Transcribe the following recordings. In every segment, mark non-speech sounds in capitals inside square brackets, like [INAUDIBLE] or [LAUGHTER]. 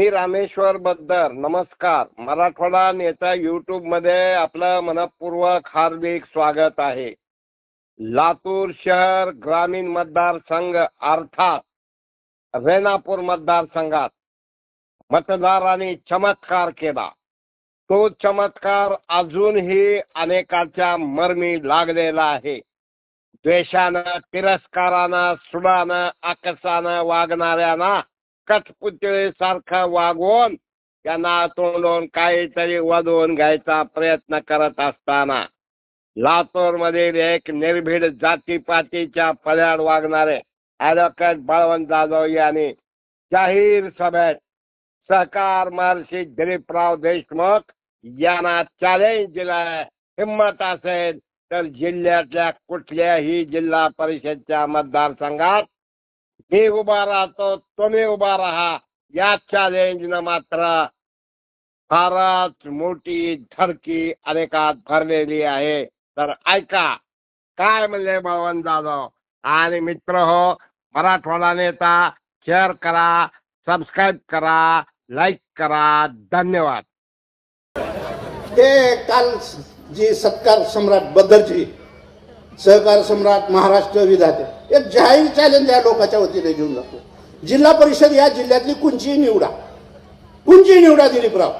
मी रामेश्वर बद्दर नमस्कार. मराठवाडा नेता युट्यूबमध्ये आपलं मनपूर्वक हार्दिक स्वागत आहे. लातूर शहर ग्रामीण मतदारसंघ अर्थात रेणापूर मतदारसंघात मतदारांनी चमत्कार केला. तो चमत्कार अजूनही अनेकाच्या मर्मी लागलेला आहे. द्वेषानं तिरस्कारानं सुडानं आकसानं वागणाऱ्यांना कठपुतळीसारखा वागवून त्यांना तोंडून काहीतरी वधवून घ्यायचा प्रयत्न करत असताना लातूर मधील एक निर्भीड जातीपातीच्या फळ्याड वागणारे ॲडव्होकेट बळवंत जाधव यांनी जाहीर सभेत सहकार महर्षी दिलीपराव देशमुख यांना चॅलेंज दिलाय हिंमत असेल तर जिल्ह्यातल्या कुठल्याही जिल्हा परिषदच्या मतदारसंघात मी उभा राहतो तुम्ही उभा राहा. या चॅलेंजनं मात्र फारच मोठी धडकी अनेकात भरलेली आहे. तर ऐका काय म्हणले बळवंत जाधव? आणि मित्र हो मराठवाडा नेता शेअर करा सबस्क्राईब करा लाईक करा. धन्यवाद. ते काल जी सत्कार सम्राट बदरजी. सहकार सम्राट महाराष्ट्र विधाते. एक जाहीर चॅलेंज या लोकांच्या वतीने घेऊन जातो. जिल्हा परिषद या जिल्ह्यातली कुंची निवडा कुंची निवडा दिलीपराव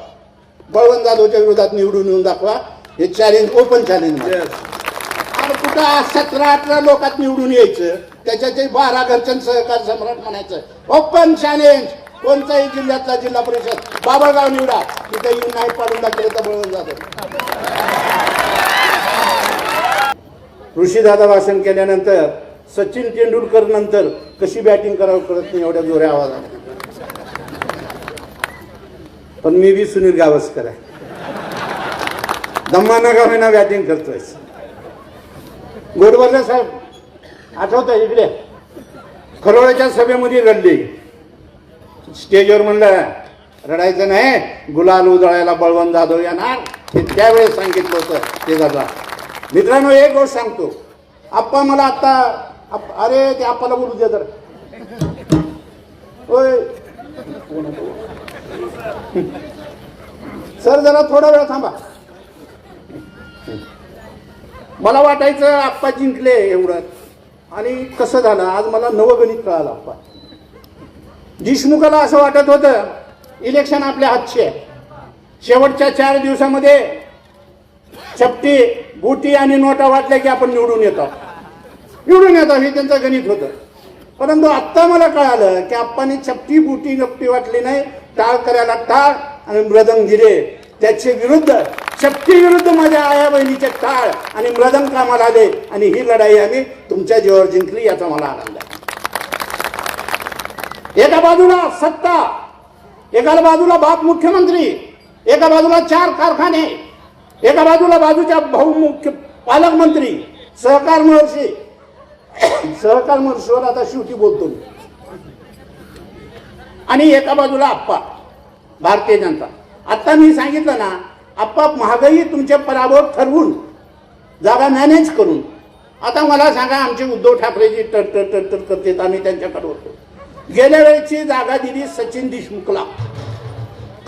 बळवंत जाधवच्या विरोधात निवडून येऊन दाखवा. हे चॅलेंज ओपन चॅलेंज आणि कुठं सतरा अठरा लोकात निवडून यायचं त्याच्याचे बारा घरच्यां सहकार सम्राट म्हणायचं ओपन चॅलेंज कोणताही जिल्ह्यातला जिल्हा परिषद बाबळगाव निवडा. तिथे येऊन नाही पाडून दाखवलं तर बळवंत जाधव. ऋषीदादा भाषण केल्यानंतर सचिन तेंडुलकर नंतर कशी बॅटिंग करावं कळत नाही एवढ्या जोऱ्या आवाजात. पण मी बी सुनील गावस्कर आहे. दम्माना का बॅटिंग करतोय गोडबर्ले साहेब आठवत इकडे? खरोळ्याच्या सभेमध्ये रडली. स्टेजवर म्हणलं रडायचं नाही गुलाल उधळायला बळवंत जाधव येणार. हे त्यावेळेस सांगितलं होतं ते दादा मित्रांनो एक गोष्ट सांगतो. आप्पा मला आता अरे ते आप्पाला बोलू दे तर होय. सर जरा थोडा वेळ थांबा. मला वाटायचं आप्पा जिंकले एवढं. आणि कसं झालं आज मला नवगणित कळालं आप्पा. देशमुखाला असं वाटत होतं इलेक्शन आपल्या हातचे आहे. शेवटच्या चार दिवसामध्ये चपटी बुटी आणि नोटा वाटल्या की आपण निवडून येतो. निवडून येतो हे त्यांचं गणित होतं. परंतु आत्ता मला कळालं की आप्पाने चपटी बुटी नपटी वाटली नाही. टाळ करायला टाळ आणि मृदंग दिले. त्याचे विरुद्ध चपटी विरुद्ध माझ्या आया बहिणीचे टाळ आणि मृदंग कामाला आले. आणि ही लढाई आम्ही तुमच्या जीवावर जिंकली याचा मला आनंद आहे. एका बाजूला सत्ता एका बाजूला बाप मुख्यमंत्री एका बाजूला चार कारखाने एका बाजूला बाजूच्या भाऊ मुख्य पालकमंत्री सहकार महर्षी. सहकार महर्षीवर आता शेवटी बोलतो आणि एका बाजूला आप्पा भारतीय जनता. आता मी सांगितलं ना आप्पा महागाई तुमच्या पराभव ठरवून जागा मॅनेज करून. आता मला सांगा आमचे उद्धव ठाकरेजी टर टर टर टर करतात आम्ही त्यांच्याकडे होतो. गेल्या वेळेची जागा दिली सचिन देशमुखला.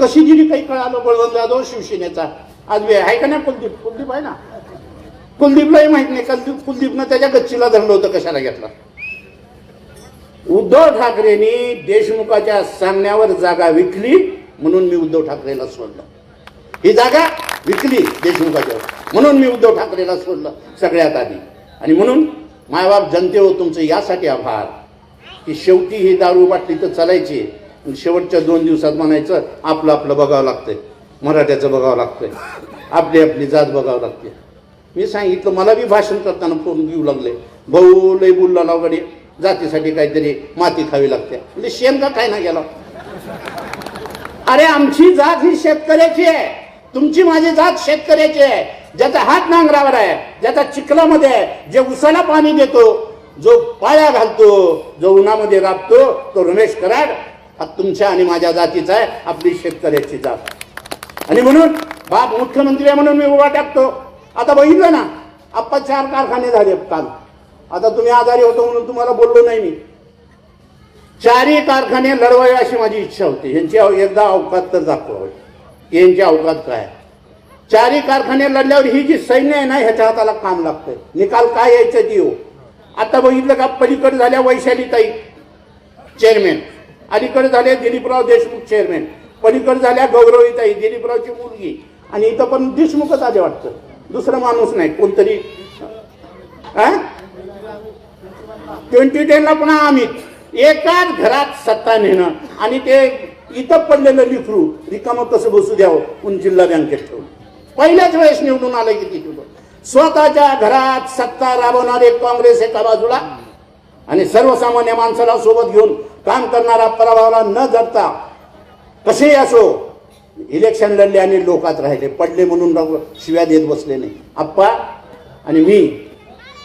कशी दिली काही कळालं बळवंत जाधव शिवसेनेचा? आज वे आहे का नाही कुलदीप? कुलदीप आहे ना? कुलदीपलाही माहीत नाही. कुलदीप कुलदीपनं त्याच्या गच्चीला धरलं होतं कशाला घेतला? उद्धव ठाकरेंनी देशमुखाच्या सांगण्यावर जागा विकली म्हणून मी उद्धव ठाकरेला सोडलं. ही जागा विकली देशमुखाच्या. म्हणून मी उद्धव ठाकरेला सोडलं सगळ्यात आधी. आणि म्हणून मायबाप जनते हो तुमचं यासाठी आभार. की शेवटी ही दारू बाटली तर चालायची. शेवटच्या दोन दिवसात म्हणायचं आपलं आपलं बघावं लागतंय. मराठ्याचं बघावं लागतंय. आपली आपली जात बघावं लागते. मी सांगितलं मला बी भाषण करताना फोन घेऊ लागले. भाऊ लय बोलला लावकडे जातीसाठी काहीतरी माती खावी लागते. म्हणजे शेण का काय ना गेला अरे आमची जात ही शेतकऱ्याची आहे. तुमची माझी जात शेतकऱ्याची आहे. ज्याचा हात नांगरावर आहे ज्याचा चिखलामध्ये आहे जे उसाला पाणी देतो जो पाया घालतो जो उन्हामध्ये राबतो तो रमेश कराड हा तुमच्या आणि माझ्या जातीचा आहे आपली शेतकऱ्याची जात. आणि म्हणून बाप मुख्यमंत्री आहे म्हणून मी उभा टाकतो. आता बघितलं ना आप्पा चार कारखाने झाले काल. आता तुम्ही आजारी होतो म्हणून तुम्हाला बोललो नाही मी. चारही कारखाने लढवावे अशी माझी इच्छा होती. यांची अव- एकदा अवकात तर दाखवावी यांची अवकात काय? चारही कारखाने लढल्यावर ही जी सैन्य आहे ना ह्याच्या हाताला काम लागतंय. निकाल काय यायचं ती आता बघितलं का पलीकडे झाल्या वैशालीताई चेअरमॅन अलीकडे झाले दिलीपराव देशमुख चेअरमॅन पलीकड झाल्या गौरवीताई दिलीपरावची मुलगी. आणि इथं पण देशमुखच आले वाटतं. दुसरा माणूस नाही कोणतरी. ट्वेंटी टेनला पण आम्ही. एकाच घरात सत्ता नेणं. आणि ते इथं पडलेलं लिफरू रिकामं कसं बसू द्यावं पण जिल्हा बँकेत ठेवून पहिल्याच वेळेस निवडून आलं की तुला स्वतःच्या घरात सत्ता राबवणारे काँग्रेस एका बाजूला आणि सर्वसामान्य माणसाला सोबत घेऊन काम करणारा पराभवाला न जगता कसेही असो इलेक्शन लढले आणि लोकात राहिले पडले म्हणून शिव्या देत बसले नाही. आप्पा आणि मी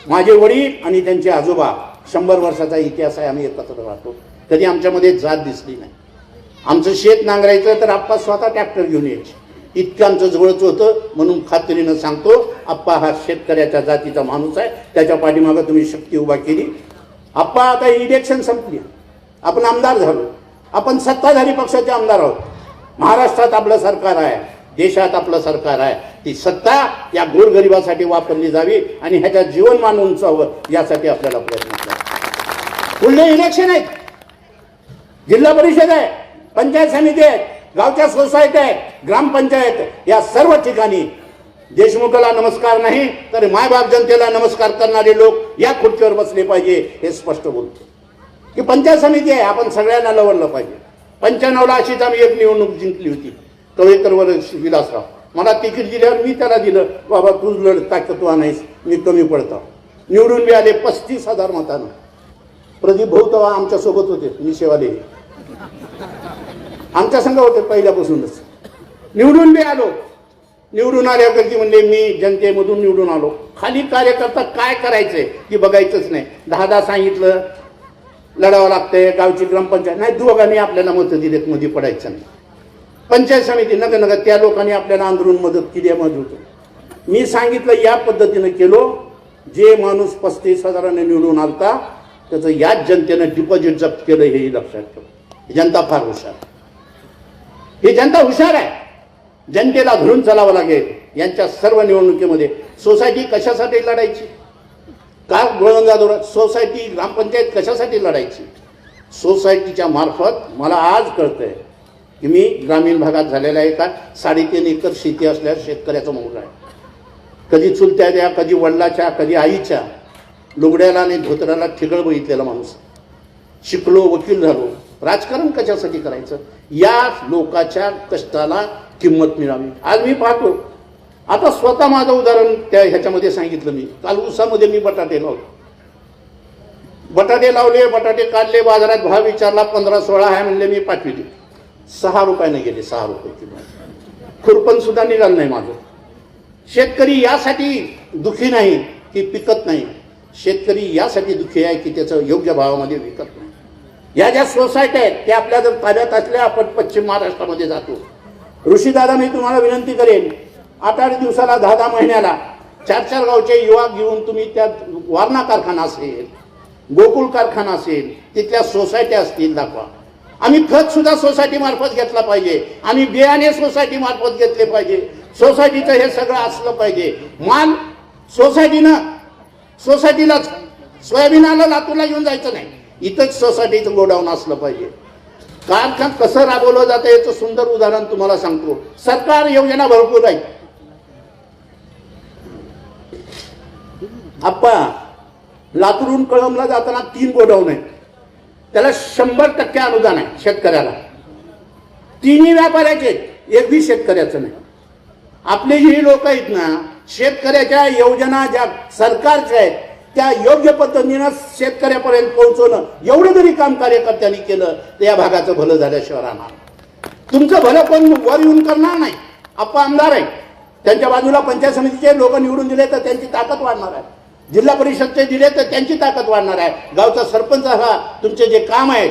माझे वडील आणि त्यांचे आजोबा शंभर वर्षाचा इतिहास आहे आम्ही एकत्र राहतो. कधी आमच्यामध्ये जात दिसली नाही. आमचं शेत नांगरायचं तर आप्पा स्वतः ट्रॅक्टर घेऊन यायचे. इतकं आमचं जवळच होतं म्हणून खात्रीनं सांगतो आप्पा हा शेतकऱ्याच्या जातीचा माणूस आहे त्याच्या पाठीमागं तुम्ही शक्ती उभा केली. आप्पा आता इलेक्शन संपली. आपण आमदार झालो. आपण सत्ताधारी पक्षाचे आमदार आहोत. महाराष्ट्रात आपलं सरकार आहे. देशात आपलं सरकार आहे. ती सत्ता या गोरगरिबासाठी वापरली जावी आणि ह्याच्या जीवनमान उंचावं यासाठी आपल्याला प्रयत्न करावा. पुढले इलेक्शन आहेत. जिल्हा परिषद आहे. पंचायत समिती आहेत. गावच्या सोसायटी आहेत. ग्रामपंचायत या सर्व ठिकाणी देशमुखाला नमस्कार नाही तर मायबाप जनतेला नमस्कार करणारे लोक या खुर्चीवर बसले पाहिजे हे स्पष्ट बोलतो. की पंचायत समिती आहे आपण सगळ्यांना लवडलं पाहिजे. पंच्याण्णवला अशीच आम्ही एक निवडणूक जिंकली होती. कवेकरवर विलासराव. मला तिकीट दिल्यावर मी त्याला दिलं बाबा तू लढ ताकदवा नाहीस मी कमी पडतो. निवडून मी आले पस्तीस हजार मतानं. प्रदीप भाऊ तेव्हा आमच्यासोबत होते मी सेवाले आमच्या संघ होते पहिल्यापासूनच. निवडून मी आलो. निवडून आल्यावरती म्हणजे म्हणले मी जनतेमधून निवडून आलो. खाली कार्यकर्ता काय करायचंय की बघायचंच नाही. दहा दहा सांगितलं लढावं लागतंय गावची ग्रामपंचायत. नाही दोघांनी आपल्याला मतं दिलेत मध्ये पडायचं नाही. पंचायत समिती नग नग त्या लोकांनी आपल्याला आंदोलन मदत केली आहे मदत मी सांगितलं या पद्धतीनं केलो. जे माणूस पस्तीस हजाराने निवडून आलता त्याचं याच जनतेनं डिपॉझिट जप्त केलं हेही लक्षात ठेव. ही जनता फार हुशार आहे. ही जनता हुशार आहे. जनतेला धरून चालावं लागेल. यांच्या सर्व निवडणुकीमध्ये सोसायटी कशासाठी लढायची? का गोळंदादोर सोसायटी ग्रामपंचायत कशासाठी लढायची? सोसायटीच्या मार्फत मला आज कळतंय की मी ग्रामीण भागात झालेला आहे का? साडेतीन एकर शेती असल्यास शेतकऱ्याचा मुलगा आहे. कधी चुलत्याच्या कधी वडिलाच्या कधी आईच्या. लुगड्याला आणि धोतराला ठिगळ बघितलेला माणूस. शिकलो वकील झालो. राजकारण कशासाठी करायचं? या लोकाच्या कष्टाला किंमत मिळावी. आज मी पाहतो आता स्वतः माझं उदाहरण त्या ह्याच्यामध्ये सांगितलं मी. काल उसामध्ये मी बटाटे लावले. बटाटे लावले बटाटे काढले बाजारात भाव विचारला पंधरा सोळा आहे म्हणले मी पाठविले सहा रुपयाने गेले सहा रुपये किंवा खुरपण सुद्धा निघालं नाही माझं. शेतकरी यासाठी दुखी नाही की पिकत नाही. शेतकरी यासाठी दुखी आहे की त्याचं योग्य भावामध्ये विकत नाही. या ज्या सोसायट्या आहेत त्या आपल्या जर ताब्यात असल्या आपण पश्चिम महाराष्ट्रामध्ये जातो. ऋषीदादा मी तुम्हाला विनंती करेन आठ आठ दिवसाला दहा दहा महिन्याला चार चार गावचे युवा घेऊन तुम्ही त्यात वारणा कारखाना असेल गोकुळ कारखाना असेल तिथल्या सोसायट्या असतील दाखवा. आम्ही खत सुद्धा सोसायटी मार्फत घेतला पाहिजे. आम्ही बियाणे सोसायटी मार्फत घेतले पाहिजे. सोसायटीचं हे सगळं असलं पाहिजे. माल सोसायटीनं सोसायटीलाच सोयाबीनाला लातूरला घेऊन जायचं नाही. इथंच सोसायटीचं गोडाऊन असलं पाहिजे. कारखान कसं राबवलं जातं याचं सुंदर उदाहरण तुम्हाला सांगतो. सरकार योजना भरपूर आहे. आप्पा लातूरून कळमला जाताना तीन गोडाऊन आहेत. त्याला शंभर टक्के अनुदान आहे शेतकऱ्याला. तिन्ही व्यापाऱ्याचे आहेत, एक बी शेतकऱ्याचं नाही. आपले जी लोक आहेत ना शेतकऱ्याच्या योजना ज्या सरकारच्या आहेत त्या योग्य पद्धतीनं शेतकऱ्यापर्यंत पोहोचवणं एवढं जरी काम कार्यकर्त्यांनी केलं तर या भागाचं भलं झाल्याशिवाय राहणार. तुमचं भलं कोण वर येऊन करणार नाही. आप्पा आमदार आहे त्यांच्या बाजूला पंचायत समितीचे लोक निवडून दिले तर त्यांची ताकद वाढणार आहे. जिल्हा परिषदचे दिले तर त्यांची ताकद वाढणार आहे. गावचा सरपंच हा तुमचे जे काम आहे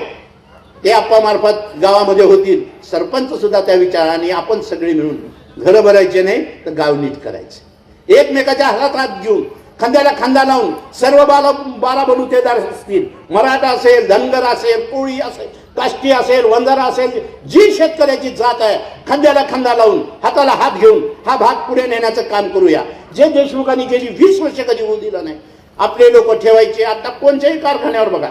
ते मार्फत गावामध्ये होतील. सरपंच सुद्धा त्या विचाराने आपण सगळे मिळून घरं भरायचे नाही तर गाव नीट करायचे. एकमेकाच्या हातात हात घेऊन खांद्याला खांदा लावून सर्व बाला बारा बलुतेदार असतील. मराठा असेल धनगर असेल कोळी असेल काष्टी असेल वंजारा असेल जी शेतकऱ्याची जात आहे खांद्याला खांदा लावून हाताला हात घेऊन हा भाग पुढे नेण्याचं काम करूया. जे देशमुखांनी गेली वीस वर्ष कधी होऊ दिलं नाही. आपले लोक ठेवायचे आता कोणत्याही कारखान्यावर बघा.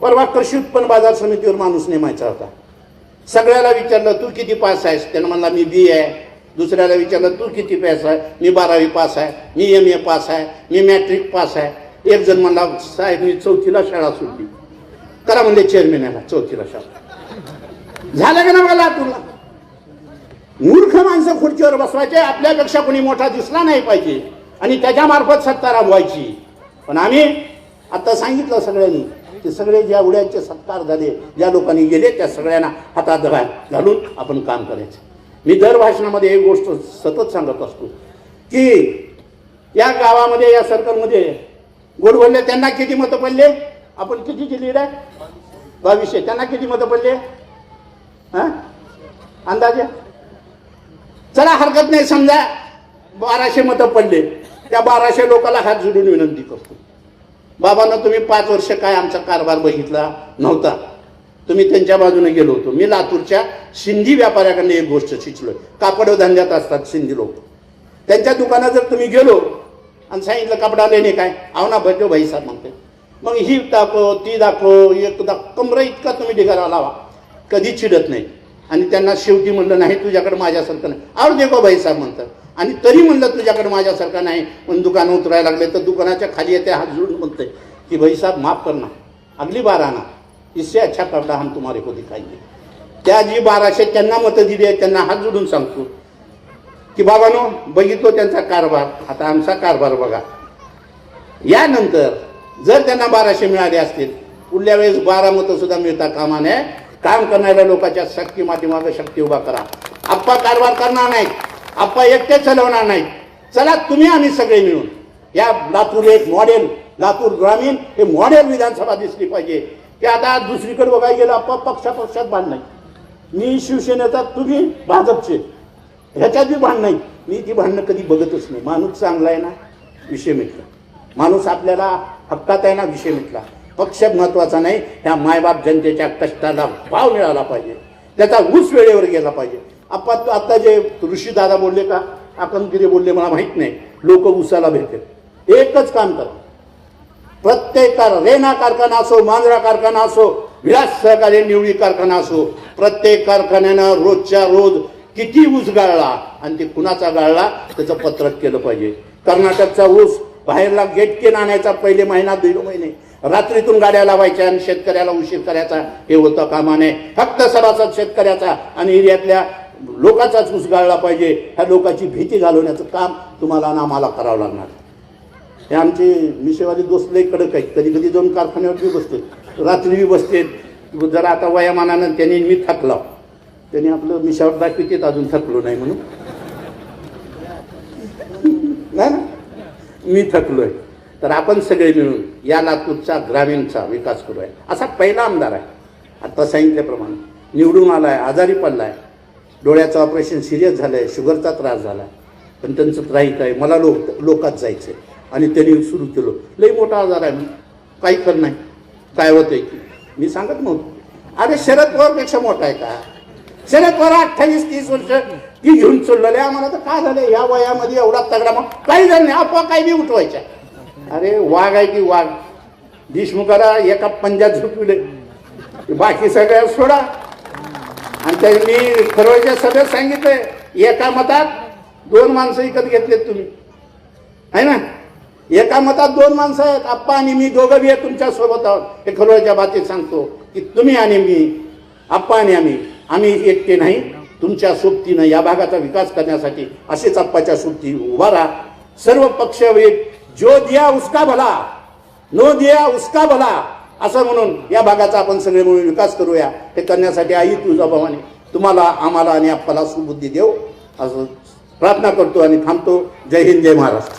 परवा कृषी उत्पन्न बाजार समितीवर माणूस नेमायचा होता. सगळ्याला विचारलं तू किती पास आहेस? त्यानं म्हणला मी बी आहे. दुसऱ्याला विचारलं तू किती पास आहे? मी बारावी पास आहे. मी एम ए पास आहे. मी मॅट्रिक पास आहे. एक जण म्हणला साहेब मी चौथीला शाळा सुटली करा म्हणले चेअरमॅन चौथीला शाळा. झालं का ना मला तुला मूर्ख माणसं खुर्चीवर बसवायचे आपल्यापेक्षा कोणी मोठा दिसला नाही पाहिजे. आणि त्याच्या मार्फत सत्ता राबवायची. पण आम्ही आता सांगितलं सगळ्यांनी ते सगळे ज्या उड्यांचे सत्कार झाले ज्या लोकांनी गेले त्या सगळ्यांना हातात घा घालून आपण काम करायचं. मी दर भाषणामध्ये एक गोष्ट सतत सांगत असतो की या गावामध्ये या सर्कलमध्ये गोडबोलले त्यांना किती मतं पडले? आपण किती लीड आहे बावीसशे. त्यांना किती मतं पडले? हां? अंदाजे? चला हरकत नाही समजा बाराशे मतं पडले. त्या बाराशे लोकांना हात जोडून विनंती करतो. बाबांना तुम्ही पाच वर्ष काय आमचा कारभार बघितला नव्हता. तुम्ही त्यांच्या बाजूने गेलो होतो. मी लातूरच्या सिंधी व्यापाऱ्याकडनं एक गोष्ट शिकलोय. कापड धंद्यात असतात सिंधी लोक. त्यांच्या दुकानात जर तुम्ही गेलो आणि सांगितलं कपडा लेणे काय? आव ना भजो भाई साहेब म्हणते. मग ही दाखव ती दाखव एक दाख कमरा इतका तुम्ही ढिगारा लावा. कधी चिडत नाही. आणि त्यांना शेवटी म्हणलं नाही तुझ्याकडे माझ्यासारखं नाही. आव देखो भाई साहेब म्हणतात. आणि तरी म्हणलं तुझ्याकडे माझ्यासारखं नाही. पण दुकानं उतरायला लागले तर दुकानाच्या खाली येते हात जोडून म्हणते की भाई साहेब माफ करना. अगली बार आना इससे अच्छा करता हम तुम्हारे को दिखाएंगे. त्या जी बाराशे त्यांना मतं दिली आहेत त्यांना हात जोडून सांगतो. की बाबानो बघितलो त्यांचा कारभार. आता आमचा कारभार बघा. यानंतर जर त्यांना बाराशे मिळाले असतील पुढल्या वेळेस बारा मतं सुद्धा मिळता कामा नये. काम करणाऱ्या लोकांच्या शक्ती मागे शक्ती उभा करा. आप्पा कारभार करणार नाहीत. आप्पा एकटे चालवणार नाहीत. चला तुम्ही आम्ही सगळे मिळून. या लातूर एक मॉडेल लातूर ग्रामीण हे मॉडेल विधानसभा दिसली पाहिजे. की आता दुसरीकडे बघायला गेलं आप्पा पक्षापक्षात बांध नाही. मी शिवसेनेचा तुम्ही भाजपचे. ह्याच्यात बी भांडण नाही. मी ती भांडणं कधी बघतच नाही. माणूस चांगला आहे ना? विषय मिळतो माणूस आपल्याला हक्कात आहे ना विषय मिटला. पक्ष महत्त्वाचा नाही ह्या मायबाप जनतेच्या कष्टाला भाव मिळाला पाहिजे. त्याचा ऊस वेळेवर गेला पाहिजे. आपण आता जे ऋषी दादा बोलले का आकंदगिरी बोलले मला माहीत नाही. लोक ऊसाला भेटेल. एकच काम करा. प्रत्येक कार रेना कारखाना असो मांजरा कारखाना असो विलास सहकारी निवडी कारखाना असो प्रत्येक कारखान्यानं रोजच्या रोज किती ऊस गाळला आणि ते कुणाचा गाळला त्याचं पत्रक केलं पाहिजे. कर्नाटकचा ऊस बाहेरला गेटकेन आणायचा पहिले महिना दीड महिने. रात्रीतून गाड्या लावायच्या आणि शेतकऱ्याला उशीर करायचा. हे होतं कामा नये फक्त सभासद शेतकऱ्याचा आणि एरियातल्या लोकाचाच ऊस गाळला पाहिजे. ह्या लोकांची भीती घालवण्याचं काम तुम्हाला आणि आम्हाला करावं लागणार. हे आमचे मिशेवाले दोस्त लई कडक आहेत. कधी कधी दोन कारखान्यावर बी बसते. रात्री बी बसते. जरा आता वयामानानं त्यांनी मी थकला. त्यांनी आपलं मिशावर दाखवितेत अजून थकलो नाही म्हणून. [LAUGHS] नाही ना? मी थकलोय. तर आपण सगळे मिळून या लातूरचा ग्रामीणचा विकास करूया. असा पहिला आमदार आहे. आता सांगितल्याप्रमाणे निवडून आला आहे आजारी पडला आहे डोळ्याचं ऑपरेशन सिरियस झालं आहे शुगरचा त्रास झाला पण त्यांचं त्राहित आहे. मला लोक लोकात जायचं आहे आणि त्यांनी सुरू केलं. लई मोठा आजार आहे. काही खरं नाही. काय होतंय की? मी सांगत नव्हतो. अरे शरद पवारपेक्षा मोठा आहे का? शरद पवार अठ्ठावीस तीस वर्ष ती घेऊन चाललेले आम्हाला तर काय झालं या वयामध्ये एवढा तगडा मग काही झालं नाही. आपोआप काही बी उठवायच्या. अरे वाघ आहे की वाघ? देशमुखाला एका पंजात झोपविले बाकी सगळ्या सोडा. आणि त्यांनी खरवच्या सभेत सांगितलंय एका मतात दोन माणसं विकत घेतलेत तुम्ही. आहे ना? एका मतात दोन माणसं आहेत. आप्पा आणि मी दोघं बी आहे तुमच्यासोबत आहोत. हे खरवच्या बाबतीत सांगतो की तुम्ही आणि मी आप्पा आणि आम्ही आम्ही एकटे नाही. तुमच्या सोबतीनं या भागाचा विकास करण्यासाठी असेच आप्पाच्या सोबती उभा राहा. सर्व पक्ष एक जो दिया उसका भला नो दिया उसका भला असं म्हणून या भागाचा आपण सगळे मिळून विकास करूया. हे करण्यासाठी आई तुळजाभवानी तुम्हाला आम्हाला आणि आप्पाला सुबुद्धी देऊ असं प्रार्थना करतो आणि थांबतो. जय हिंद जय महाराष्ट्र.